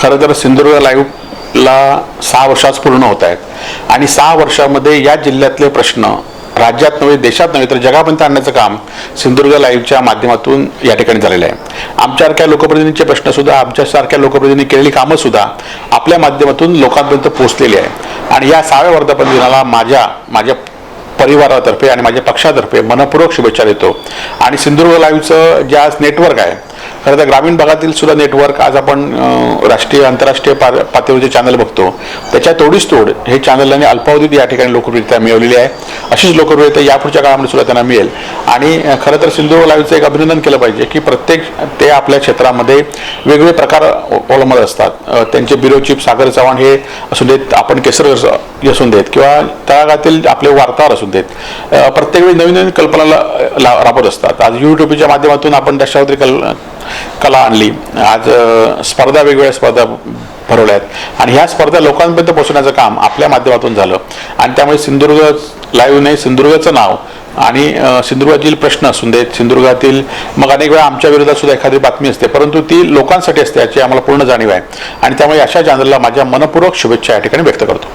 खरं तर सिंधुदुर्ग लाईव्हला सहा वर्षाच पूर्ण होत आहेत. आणि सहा वर्षामध्ये या जिल्ह्यातले प्रश्न राज्यात नव्हे देशात नव्हे तर जगापर्यंत आणण्याचं काम सिंधुदुर्ग लाईव्हच्या माध्यमातून या ठिकाणी झालेलं आहे. आमच्यासारख्या लोकप्रतिनिधींचे प्रश्नसुद्धा आमच्यासारख्या लोकप्रतिनिधींनी केलेली कामंसुद्धा आपल्या माध्यमातून लोकांपर्यंत पोहोचलेली आहे. आणि या सहाव्या वर्धापन दिनाला माझ्या माझ्या परिवारातर्फे आणि माझ्या पक्षातर्फे मनपूर्वक शुभेच्छा देतो. आणि सिंधुदुर्ग लाईव्हचं जे आज नेटवर्क आहे खरं तर ग्रामीण भागातील सुद्धा नेटवर्क आज आपण राष्ट्रीय आंतरराष्ट्रीय पा पातळीवरचे चॅनल बघतो. त्याच्या तोडीस तोड हे चॅनलने अल्पावधीत या ठिकाणी लोकप्रियता मिळवलेली आहे. अशीच लोकप्रियता यापुढच्या काळामध्ये सुद्धा त्यांना मिळेल. आणि खरं तर सिंधुदुर्ग लाईव्हचं एक अभिनंदन केलं पाहिजे की प्रत्येक ते आपल्या क्षेत्रामध्ये वेगवेगळे प्रकार अवलंबत असतात. त्यांचे बिरो चीफ सागर चव्हाण हे असू देत आपण केसर असून देत किंवा तळागातील आपले वार्ताहर असू देत. प्रत्येक वेळी नवीन नवीन कल्पना ला- राबवत असतात. आज युट्यूबच्या माध्यमातून आपण दशावधी कल कला आणली. आज स्पर्धा वेगवेगळ्या स्पर्धा भरवल्या आहेत. आणि ह्या स्पर्धा लोकांपर्यंत पोहोचण्याचं काम आपल्या माध्यमातून झालं. आणि त्यामुळे सिंधुदुर्ग लाईव्हने सिंधुदुर्गाचं नाव आणि सिंधुदुर्गातील प्रश्न असून देत सिंधुदुर्गातील मग अनेक वेळा आमच्या विरोधात सुद्धा एखादी बातमी असते. परंतु ती लोकांसाठी असते याची आम्हाला पूर्ण जाणीव आहे. आणि त्यामुळे अशा चॅनलला माझ्या मनपूर्वक शुभेच्छा या ठिकाणी व्यक्त करतो.